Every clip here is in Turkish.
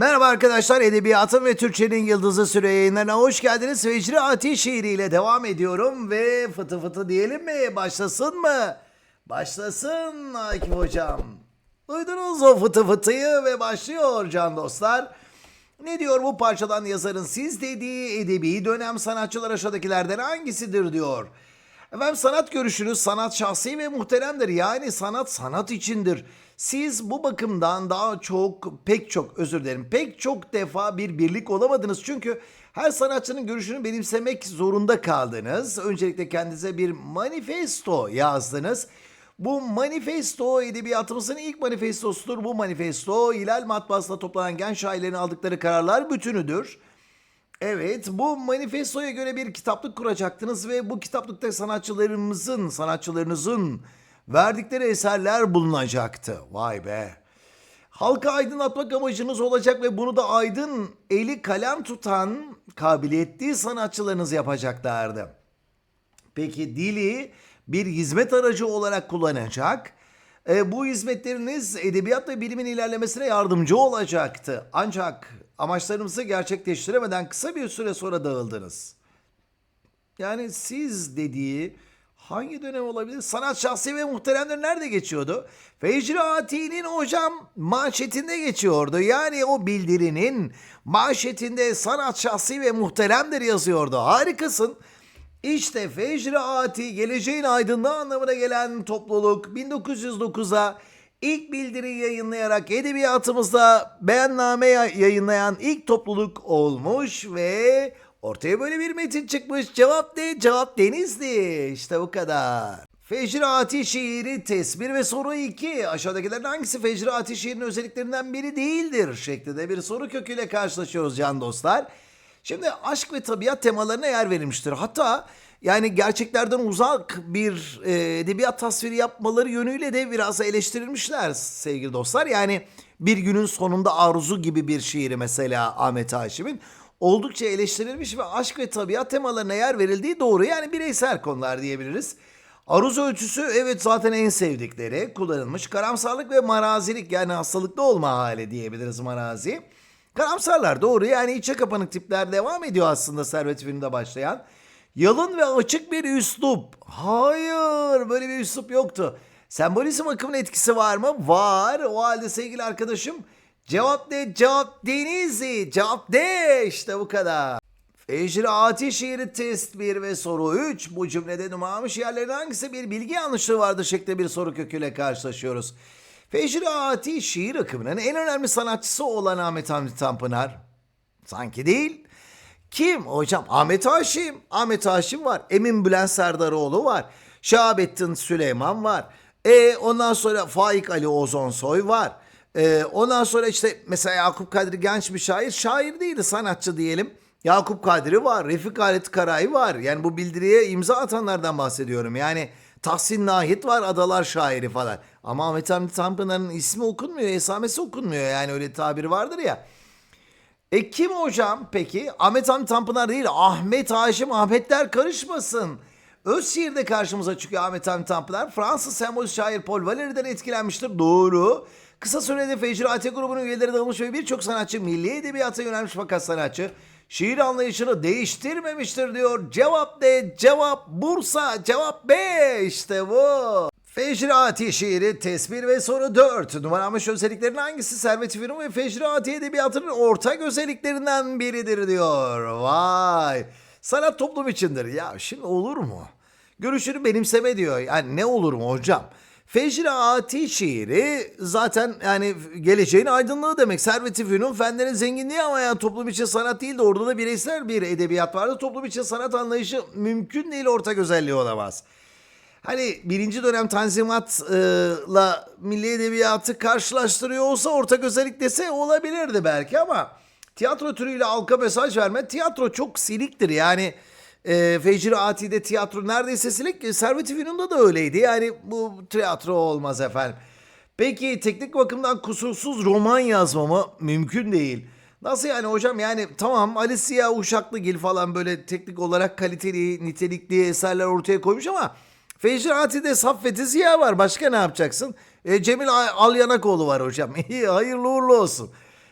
Merhaba arkadaşlar, Edebiyatın ve Türkçenin Yıldızı Süre yayınlarına hoş geldiniz. Vecri Ati şiiriyle devam ediyorum ve fıtı fıtı diyelim mi? Başlasın mı? Başlasın Akif Hocam. Duydunuz o fıtı fıtıyı ve başlıyor can dostlar. Ne diyor bu parçadan yazarın siz dediği edebi dönem sanatçılar aşağıdakilerden hangisidir diyor. Efendim sanat görüşünüz sanat şahsi ve muhteremdir. Yani sanat sanat içindir. Siz bu bakımdan daha çok pek çok özür dilerim pek çok defa bir birlik olamadınız. Çünkü her sanatçının görüşünü benimsemek zorunda kaldınız. Öncelikle kendinize bir manifesto yazdınız. Bu manifesto edebiyatımızın ilk manifestosudur. Bu manifesto Hilal Matbaası'nda toplanan genç şairlerin aldıkları kararlar bütünüdür. Evet, bu manifestoya göre bir kitaplık kuracaktınız ve bu kitaplıkta sanatçılarımızın, sanatçılarınızın verdikleri eserler bulunacaktı. Vay be. Halka aydınlatmak amacınız olacak ve bunu da aydın, eli kalem tutan, kabiliyetli sanatçılarınız yapacaklardı. Peki dili bir hizmet aracı olarak kullanacak. E, bu hizmetleriniz edebiyat ve bilimin ilerlemesine yardımcı olacaktı. Ancak amaçlarımızı gerçekleştiremeden kısa bir süre sonra dağıldınız. Yani siz dediği hangi dönem olabilir? Sanat şahsi ve muhteremler nerede geçiyordu? Fecri Ati'nin hocam manşetinde geçiyordu. Yani o bildirinin manşetinde sanat şahsi ve muhteremdir yazıyordu. Harikasın. İşte Fecri Ati geleceğin aydınlığı anlamına gelen topluluk 1909'a ilk bildiri yayınlayarak edebiyatımızda beyanname ya- yayınlayan ilk topluluk olmuş ve ortaya böyle bir metin çıkmış. Cevap ne? Cevap Denizli. İşte bu kadar. Fecri Ati şiiri tesbir ve soru 2. Aşağıdakilerin hangisi Fecri Ati şiirinin özelliklerinden biri değildir? Şeklinde bir soru köküyle karşılaşıyoruz can dostlar. Şimdi aşk ve tabiat temalarına yer verilmiştir. Hatta yani gerçeklerden uzak bir e, edebiyat tasviri yapmaları yönüyle de biraz eleştirilmişler sevgili dostlar. Yani bir günün sonunda arzu gibi bir şiiri mesela Ahmet Haşim'in oldukça eleştirilmiş ve aşk ve tabiat temalarına yer verildiği doğru. Yani bireysel konular diyebiliriz. Aruz ölçüsü evet zaten en sevdikleri kullanılmış. Karamsarlık ve marazilik yani hastalıklı olma hali diyebiliriz marazi. Karamsarlar doğru yani içe kapanık tipler devam ediyor aslında Servet filmde başlayan. Yalın ve açık bir üslup. Hayır böyle bir üslup yoktu. Sembolizm akımının etkisi var mı? Var. O halde sevgili arkadaşım cevap ne? Cevap Denizli. Cevap de işte bu kadar. Ecraati şiiri test 1 ve soru 3. Bu cümlede numaramış yerlerin hangisi bir bilgi yanlışlığı vardır şeklinde bir soru köküyle karşılaşıyoruz. Fecraati şiir akımının en önemli sanatçısı olan Ahmet Hamdi Tanpınar. Sanki değil. Kim? Hocam Ahmet Haşim. Ahmet Haşim var. Emin Bülent Serdaroğlu var. Şahabettin Süleyman var. E, ondan sonra Faik Ali Ozonsoy var. E, ondan sonra işte mesela Yakup Kadri genç bir şair. Şair değildi sanatçı diyelim. Yakup Kadri var. Refik Halit Karay var. Yani bu bildiriye imza atanlardan bahsediyorum. Yani Tahsin Nahit var. Adalar şairi falan. Ama Ahmet Hamdi Tanpınar'ın ismi okunmuyor. Esamesi okunmuyor. Yani öyle tabiri vardır ya. E kim hocam peki? Ahmet Hamdi Tanpınar değil. Ahmet Haşim Ahmetler karışmasın. Özşehir'de karşımıza çıkıyor Ahmet Hamdi Tanpınar. Fransız sembolist şair Paul Valéry'den etkilenmiştir. Doğru. Kısa sürede Fecri grubunun üyeleri dağılmış ve birçok sanatçı milli edebiyata yönelmiş fakat sanatçı şiir anlayışını değiştirmemiştir diyor. Cevap D, cevap Bursa, cevap B işte bu. Fecrati şiiri tesbir ve soru 4. Numaramış özelliklerin hangisi Servet Fünun ve Fecrati edebiyatının ortak özelliklerinden biridir diyor. Vay. Sanat toplum içindir. Ya şimdi olur mu? Görüşünü benimseme diyor. Yani ne olur mu hocam? Fecrati şiiri zaten yani geleceğin aydınlığı demek. Servet-i Fünun fenlerin zenginliği ama yani toplum için sanat değil de orada da bireysel bir edebiyat vardı. Toplum için sanat anlayışı mümkün değil ortak özelliği olamaz. Hani birinci dönem Tanzimat'la Milli Edebiyatı karşılaştırıyor olsa ortak özellik dese olabilirdi belki ama tiyatro türüyle halka mesaj verme tiyatro çok siliktir yani e, Fecri Ati'de tiyatro neredeyse silik Servet-i Fünun'da da öyleydi yani bu tiyatro olmaz efendim. Peki teknik bakımdan kusursuz roman yazmamı mümkün değil. Nasıl yani hocam yani tamam Ali Siyah Uşaklıgil falan böyle teknik olarak kaliteli nitelikli eserler ortaya koymuş ama Fecri Ati'de Saffet-i Ziya var başka ne yapacaksın? E, Cemil Al- Alyanakoğlu var hocam. İyi hayırlı uğurlu olsun.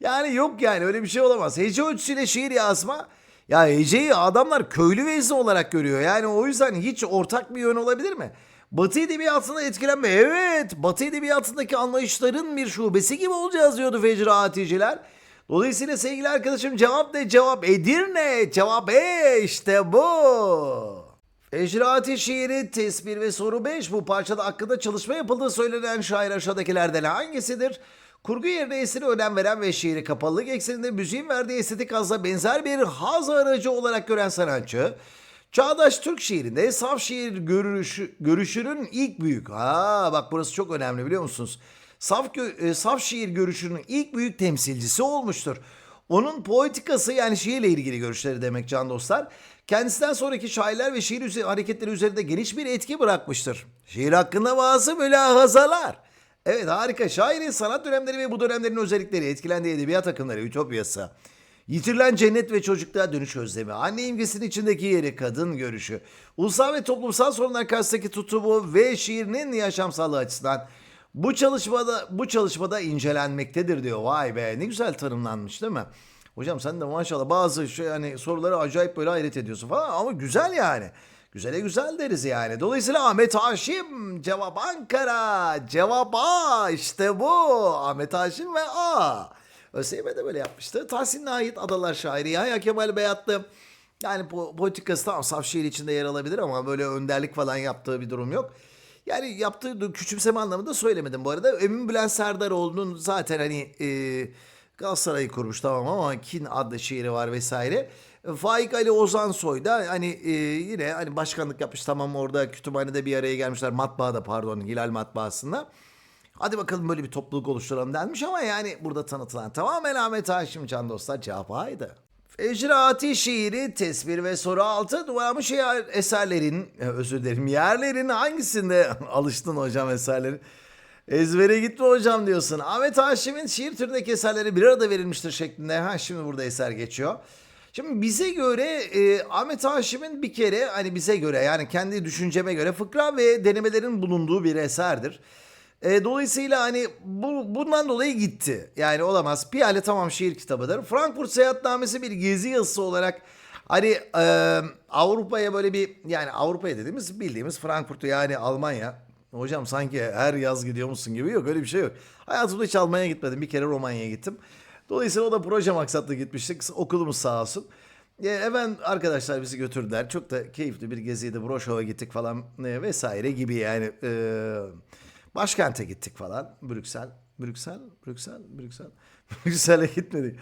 Yani yok yani öyle bir şey olamaz. Hece ölçüsüyle şiir yazma. Ya heceyi adamlar köylü vezni olarak görüyor. Yani o yüzden hiç ortak bir yön olabilir mi? Batı edebiyatına etkilenme. Evet Batı edebiyatındaki anlayışların bir şubesi gibi olacağız diyordu Fecri Aticiler. Dolayısıyla sevgili arkadaşım cevap ne? Cevap Edirne. Cevap E işte bu. Ecraati şiiri tesbir ve soru 5. Bu parçada hakkında çalışma yapıldığı söylenen şair aşağıdakilerden hangisidir? Kurgu yerine eseri önem veren ve şiiri kapalılık ekseninde müziğin verdiği estetik hazla benzer bir haz aracı olarak gören sanatçı. Çağdaş Türk şiirinde saf şiir görüşü, görüşünün ilk büyük. Ha bak burası çok önemli biliyor musunuz? Saf, e, saf şiir görüşünün ilk büyük temsilcisi olmuştur. Onun poetikası yani şiirle ilgili görüşleri demek can dostlar. Kendisinden sonraki şairler ve şiir hareketleri üzerinde geniş bir etki bırakmıştır. Şiir hakkında bazı mülahazalar. Evet harika. Şairin sanat dönemleri ve bu dönemlerin özellikleri, etkilendiği edebiyat akımları, ütopyası. Yitirilen cennet ve çocukluğa dönüş özlemi, anne imgesinin içindeki yeri, kadın görüşü, ulusal ve toplumsal sorunlar karşısındaki tutumu ve şiirinin yaşamsallığı açısından bu çalışmada bu çalışmada incelenmektedir diyor. Vay be ne güzel tanımlanmış değil mi? Hocam sen de maşallah bazı şey hani soruları acayip böyle hayret ediyorsun falan ama güzel yani. Güzele güzel deriz yani. Dolayısıyla Ahmet Haşim cevap Ankara. Cevap A işte bu. Ahmet Haşim ve A. ÖSYM de böyle yapmıştı. Tahsin'e ait Adalar şairi Yahya Kemal Beyatlı. Yani po- politikası tamam saf içinde yer alabilir ama böyle önderlik falan yaptığı bir durum yok. Yani yaptığı küçümseme anlamında söylemedim bu arada. Emin Bülent Serdaroğlu'nun zaten hani e, Galatasaray'ı kurmuş tamam ama Kin adlı şiiri var vesaire. Faik Ali Ozansoy da hani e, yine hani başkanlık yapmış tamam orada kütüphanede bir araya gelmişler matbaada pardon Hilal matbaasında. Hadi bakalım böyle bir topluluk oluşturalım denmiş ama yani burada tanıtılan tamamen Ahmet Haşim Can dostlar cevap A'ydı. Fecraati şiiri, tesbir ve soru altı duvarmış eserlerin, e, özür dilerim yerlerin hangisinde alıştın hocam eserlerin? Ezbere gitme hocam diyorsun. Ahmet Haşim'in şiir türündeki eserleri bir arada verilmiştir şeklinde. Ha şimdi burada eser geçiyor. Şimdi bize göre e, Ahmet Haşim'in bir kere hani bize göre yani kendi düşünceme göre fıkra ve denemelerin bulunduğu bir eserdir. E, dolayısıyla hani bu, bundan dolayı gitti. Yani olamaz. Piyale tamam şiir kitabıdır. Frankfurt Seyahatnamesi bir gezi yazısı olarak hani e, Avrupa'ya böyle bir yani Avrupa'ya dediğimiz bildiğimiz Frankfurt'u yani Almanya. Hocam sanki her yaz gidiyor musun gibi yok öyle bir şey yok. Hayatımda hiç Almanya'ya gitmedim. Bir kere Romanya'ya gittim. Dolayısıyla o da proje maksatlı gitmiştik. Okulumuz sağ olsun. E, hemen arkadaşlar bizi götürdüler. Çok da keyifli bir geziydi. Broşova gittik falan e, vesaire gibi yani. E, başkente gittik falan. Brüksel, Brüksel, Brüksel, Brüksel. Brüksel'e gitmedik.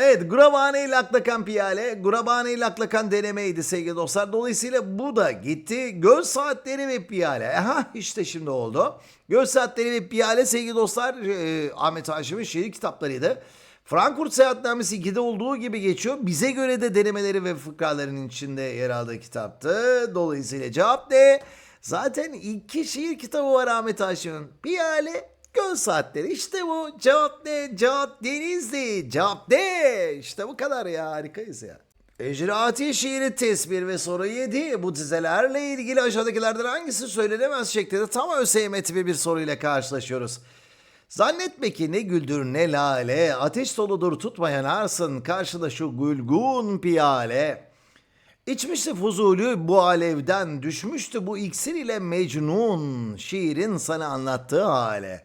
Evet, Gurabane Laklakan Piyale, Gurabane Laklakan denemeydi sevgili dostlar. Dolayısıyla bu da gitti. Göz saatleri ve piyale. Aha işte şimdi oldu. Göz saatleri ve piyale sevgili dostlar e, Ahmet Haşim'in şiir kitaplarıydı. Frankfurt Seyahatnamesi 2'de olduğu gibi geçiyor. Bize göre de denemeleri ve fıkraların içinde yer aldığı kitaptı. Dolayısıyla cevap ne? Zaten iki şiir kitabı var Ahmet Haşim'in. Piyale, göz saatleri. İşte bu. Cevap ne? Cevap Denizli. Cevap ne? İşte bu kadar ya. Harikayız ya. Ecraati şiiri tesbir ve soru 7. Bu dizelerle ilgili aşağıdakilerden hangisi söylenemez şeklinde tam ÖSYM tipi bir soruyla karşılaşıyoruz. Zannetme ki ne güldür ne lale, ateş doludur tutmayan arsın, karşıda şu gülgun piyale. İçmişti Fuzuli bu alevden, düşmüştü bu iksir ile Mecnun, şiirin sana anlattığı hale.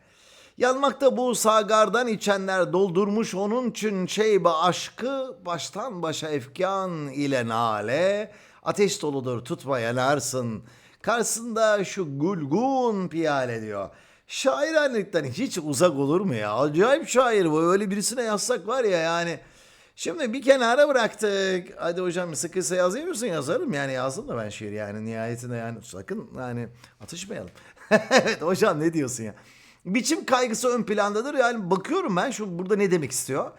Yanmakta bu sagardan içenler doldurmuş onun için şeybe aşkı, baştan başa efkan ile nale. Ateş doludur tutma yanarsın, karşısında şu gülgun piyale diyor. Şairhanlıktan hiç uzak olur mu ya? Acayip şair bu. Öyle birisine yazsak var ya yani. Şimdi bir kenara bıraktık. Hadi hocam sıkıysa yazıyor musun? Yazarım yani yazdım da ben şiir yani nihayetinde yani sakın yani atışmayalım. evet hocam ne diyorsun ya? Biçim kaygısı ön plandadır. Yani bakıyorum ben şu burada ne demek istiyor?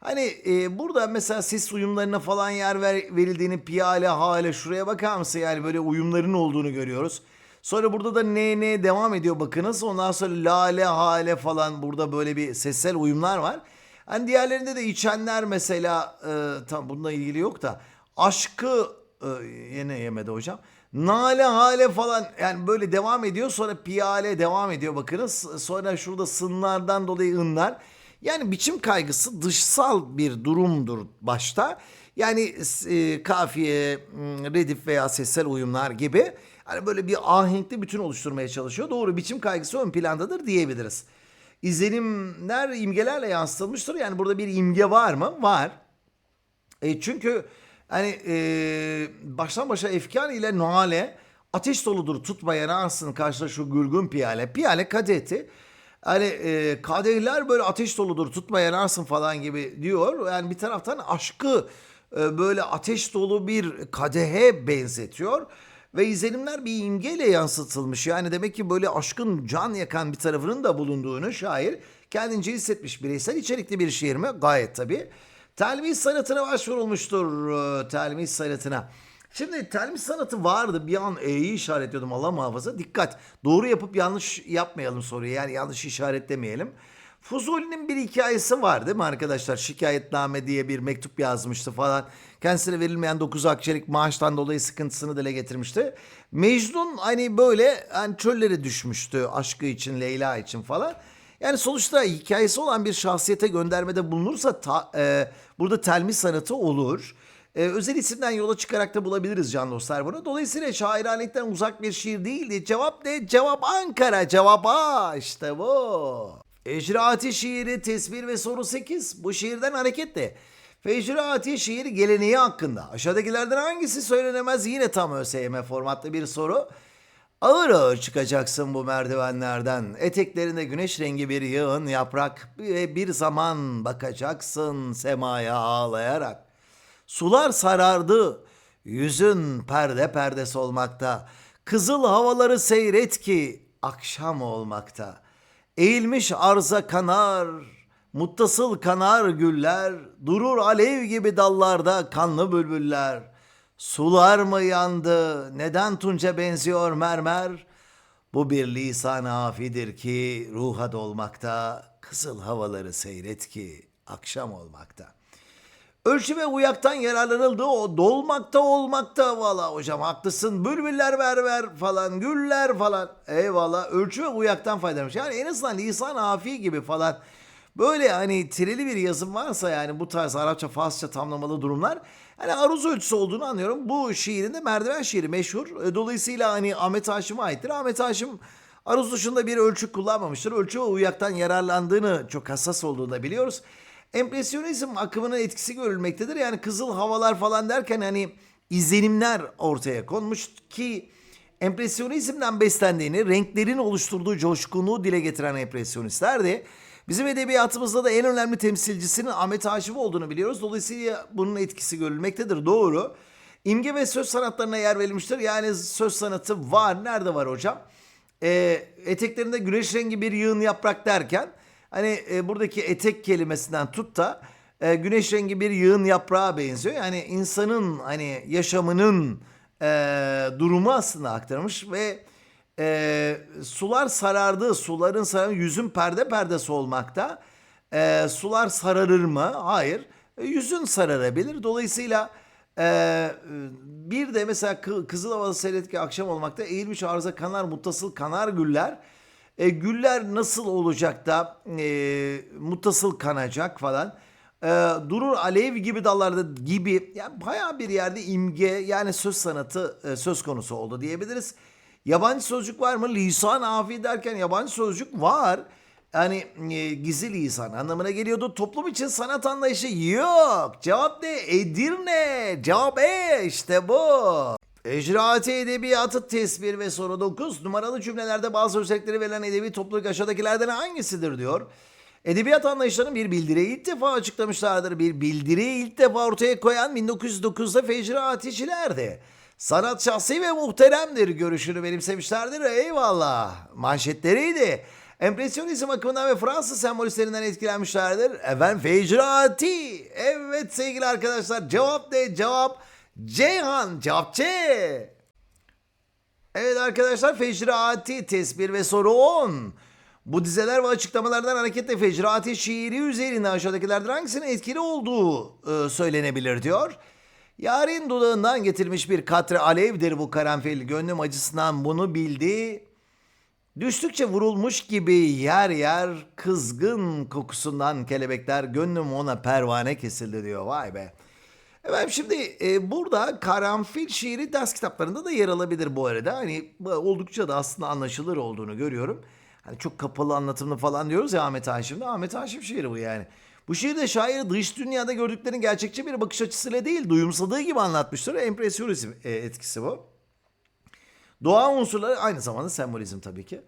Hani e, burada mesela ses uyumlarına falan yer ver, verildiğini piyale hale şuraya bakar mısın? Yani böyle uyumların olduğunu görüyoruz. Sonra burada da ne ne devam ediyor bakınız. Ondan sonra lale hale falan burada böyle bir sessel uyumlar var. Hani diğerlerinde de içenler mesela e, tam bununla ilgili yok da aşkı e, yine yemedi hocam. Nale hale falan yani böyle devam ediyor sonra piyale devam ediyor bakınız. Sonra şurada sınlardan dolayı ınlar. Yani biçim kaygısı dışsal bir durumdur başta. Yani e, kafiye, m, redif veya sessel uyumlar gibi hani böyle bir ahenkli bütün oluşturmaya çalışıyor. Doğru biçim kaygısı ön plandadır diyebiliriz. İzlenimler imgelerle yansıtılmıştır. Yani burada bir imge var mı? Var. E çünkü hani e, baştan başa efkan ile nuale ateş doludur tutmayan ansın karşıda şu gürgün piyale. Piyale kadehti. Hani e, kadehler böyle ateş doludur tutmayan ansın falan gibi diyor. Yani bir taraftan aşkı e, böyle ateş dolu bir kadehe benzetiyor. Ve izlenimler bir imgeyle yansıtılmış. Yani demek ki böyle aşkın can yakan bir tarafının da bulunduğunu şair kendince hissetmiş. Bireysel içerikli bir şiir mi? Gayet tabii. Telmiz sanatına başvurulmuştur. e, Telmiz sanatına. Şimdi telmiz sanatı vardı. Bir an E'yi işaretliyordum Allah muhafaza. Dikkat. Doğru yapıp yanlış yapmayalım soruyu. Yani yanlış işaretlemeyelim. Fuzuli'nin bir hikayesi var değil mi arkadaşlar? Şikayetname diye bir mektup yazmıştı falan. Kendisine verilmeyen 9 akçelik maaştan dolayı sıkıntısını dile getirmişti. Mecnun hani böyle hani çöllere düşmüştü aşkı için, Leyla için falan. Yani sonuçta hikayesi olan bir şahsiyete göndermede bulunursa ta- e, burada telmis sanatı olur. E, özel isimden yola çıkarak da bulabiliriz can dostlar bunu. Dolayısıyla şairaniyetten uzak bir şiir değildi. Cevap ne? Cevap Ankara. Cevap A. İşte bu. Ecraati şiiri tesbir ve soru 8. Bu şiirden hareketle. Fecraati şiir geleneği hakkında. Aşağıdakilerden hangisi söylenemez? Yine tam ÖSYM formatlı bir soru. Ağır ağır çıkacaksın bu merdivenlerden. Eteklerinde güneş rengi bir yığın yaprak ve bir zaman bakacaksın semaya ağlayarak. Sular sarardı, yüzün perde perde solmakta. Kızıl havaları seyret ki akşam olmakta. Eğilmiş arza kanar, muttasıl kanar güller, durur alev gibi dallarda kanlı bülbüller. Sular mı yandı, neden tunca benziyor mermer? Bu bir lisan afidir ki ruha dolmakta, kızıl havaları seyret ki akşam olmakta. Ölçü ve uyaktan yararlanıldı o dolmakta olmakta. Valla hocam haklısın. Bülbüller berber falan güller falan. Eyvallah. Ölçü ve uyaktan faydalanmış. Yani en azından lisan afi gibi falan. Böyle hani tireli bir yazım varsa yani bu tarz Arapça Farsça tamlamalı durumlar hani aruz ölçüsü olduğunu anlıyorum bu şiirin de merdiven şiiri meşhur E, dolayısıyla hani Ahmet Haşim'e aittir Ahmet Haşim aruz dışında bir ölçü kullanmamıştır ölçü ve uyaktan yararlandığını çok hassas olduğunu da biliyoruz. Empresyonizm akımının etkisi görülmektedir. Yani kızıl havalar falan derken hani izlenimler ortaya konmuş ki empresyonizmden beslendiğini, renklerin oluşturduğu coşkunluğu dile getiren empresyonistler de bizim edebiyatımızda da en önemli temsilcisinin Ahmet Haşim olduğunu biliyoruz. Dolayısıyla bunun etkisi görülmektedir. Doğru. İmge ve söz sanatlarına yer verilmiştir. Yani söz sanatı var. Nerede var hocam? Ee, eteklerinde güneş rengi bir yığın yaprak derken Hani e, buradaki etek kelimesinden tut da e, güneş rengi bir yığın yaprağa benziyor. Yani insanın hani yaşamının e, durumu aslında aktarmış ve e, sular sarardı. Suların sarardı. Yüzün perde perdesi olmakta. E, sular sararır mı? Hayır. E, yüzün sararabilir. Dolayısıyla e, bir de mesela Kı- Kızılova'da seyretki akşam olmakta eğilmiş arıza kanar muttasıl kanar güller. E, güller nasıl olacak da e, muttasıl kanacak falan. E, durur alev gibi dallarda gibi yani bayağı bir yerde imge yani söz sanatı e, söz konusu oldu diyebiliriz. Yabancı sözcük var mı? Lisan afi derken yabancı sözcük var. Yani e, gizli lisan anlamına geliyordu. Toplum için sanat anlayışı yok. Cevap ne? Edirne. Cevap E işte bu. Ecraati edebiyatı tesbir ve soru 9 numaralı cümlelerde bazı özellikleri verilen edebi topluluk aşağıdakilerden hangisidir diyor. Edebiyat anlayışlarının bir bildiriyi ilk defa açıklamışlardır. Bir bildiriyi ilk defa ortaya koyan 1909'da Fecri Aticiler'di. Sanat şahsi ve muhteremdir görüşünü benimsemişlerdir. Eyvallah. Manşetleriydi. Empresyonizm akımından ve Fransız sembolistlerinden etkilenmişlerdir. Efendim Fecrati. Evet sevgili arkadaşlar cevap ne? Cevap Ceyhan. Cevap C. Evet arkadaşlar Fecrati tesbir ve soru 10. Bu dizeler ve açıklamalardan hareketle Fecrati şiiri üzerinde aşağıdakilerden hangisinin etkili olduğu e, söylenebilir diyor. Yarın dudağından getirmiş bir katre alevdir bu karanfil. Gönlüm acısından bunu bildi. Düştükçe vurulmuş gibi yer yer kızgın kokusundan kelebekler gönlüm ona pervane kesildi diyor. Vay be. Efendim şimdi e, burada karanfil şiiri ders kitaplarında da yer alabilir bu arada. Hani bu oldukça da aslında anlaşılır olduğunu görüyorum. Hani çok kapalı anlatımlı falan diyoruz ya Ahmet Haşim'de. Ahmet Haşim şiiri bu yani. Bu şiirde şair dış dünyada gördüklerini gerçekçi bir bakış açısıyla değil duyumsadığı gibi anlatmıştır. Empresyonizm e, etkisi bu. Doğa unsurları aynı zamanda sembolizm tabii ki.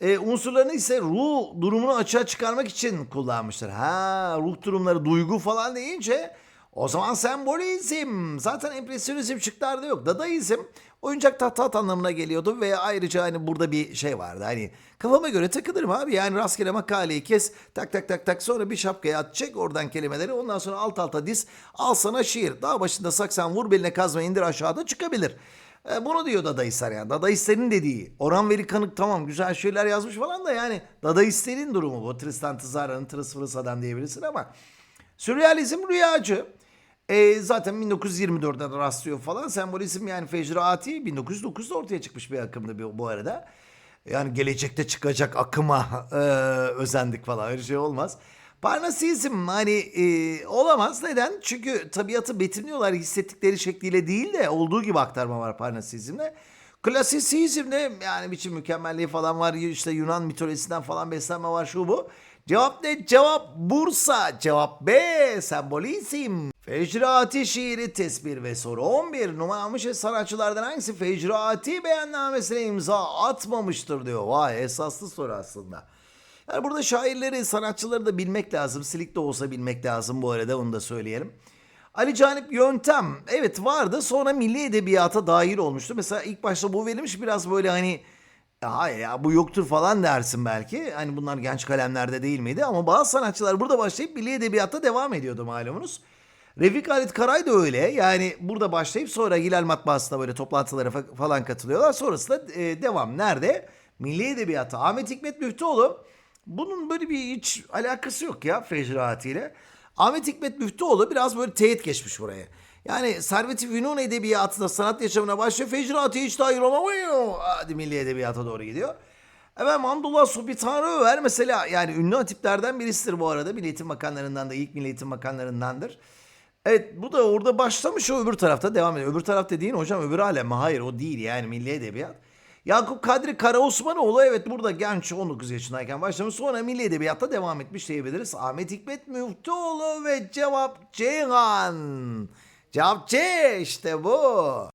E, unsurlarını ise ruh durumunu açığa çıkarmak için kullanmışlar. Ha ruh durumları duygu falan deyince o zaman sembolizm. Zaten empresyonizm şıklarda yok. Dadaizm oyuncak tahtat anlamına geliyordu ve ayrıca hani burada bir şey vardı. Hani kafama göre takılırım abi. Yani rastgele makaleyi kes tak tak tak tak sonra bir şapkaya at çek oradan kelimeleri ondan sonra alt alta diz al sana şiir. Dağ başında saksan vur beline kazma indir aşağıda çıkabilir. E, bunu diyor Dadaistler yani. Dadaistlerin dediği. Orhan Veli Kanık tamam güzel şeyler yazmış falan da yani Dadaistlerin durumu bu. Tristan Tzara'nın Tırıs Fırıs adam diyebilirsin ama Sürrealizm rüyacı. E, zaten 1924'de de rastlıyor falan. Sembolizm yani Fecraati 1909'da ortaya çıkmış bir akımdı bu arada. Yani gelecekte çıkacak akıma e, özendik falan öyle şey olmaz. Parnasizm hani e, olamaz. Neden? Çünkü tabiatı betimliyorlar hissettikleri şekliyle değil de olduğu gibi aktarma var Parnasizm'de. Klasisizmde yani biçim mükemmelliği falan var. İşte Yunan mitolojisinden falan beslenme var şu bu. Cevap ne? Cevap Bursa. Cevap B. Sembolizm. Fecraati şiiri tesbir ve soru 11 numaramış sanatçılardan hangisi Fecraati beyannamesine imza atmamıştır diyor. Vay esaslı soru aslında. Yani burada şairleri, sanatçıları da bilmek lazım. Silik de olsa bilmek lazım bu arada onu da söyleyelim. Ali Canip Yöntem evet vardı sonra milli edebiyata dahil olmuştu. Mesela ilk başta bu verilmiş biraz böyle hani hayır ya bu yoktur falan dersin belki. Hani bunlar genç kalemlerde değil miydi? Ama bazı sanatçılar burada başlayıp milli edebiyatta devam ediyordu malumunuz. Refik Halit Karay da öyle. Yani burada başlayıp sonra Hilal Matbaası'na böyle toplantılara fa- falan katılıyorlar. Sonrasında e, devam. Nerede? Milli Edebiyatı. Ahmet Hikmet Müftüoğlu bunun böyle bir hiç alakası yok ya Fecraati ile. Ahmet Hikmet Müftüoğlu biraz böyle teyit geçmiş buraya. Yani Servet-i Fünun Edebiyatı'nda sanat yaşamına başlıyor. Fecraati hiç dahil olamıyor. Hadi Milli Edebiyat'a doğru gidiyor. Efendim Hamdullah Supi Tanrıöver mesela yani ünlü hatiplerden birisidir bu arada. Milli Eğitim Bakanlarından da ilk Milli Eğitim Bakanlarındandır. Evet bu da orada başlamış o öbür tarafta devam ediyor. Öbür taraf dediğin hocam öbür alem? Hayır o değil yani Milli Edebiyat. Yakup Kadri Karaosmanoğlu evet burada genç 19 yaşındayken başlamış sonra Milli Edebiyat'ta devam etmiş diyebiliriz. Ahmet Hikmet Müftüoğlu ve cevap Ceyhan. Cevap C işte bu.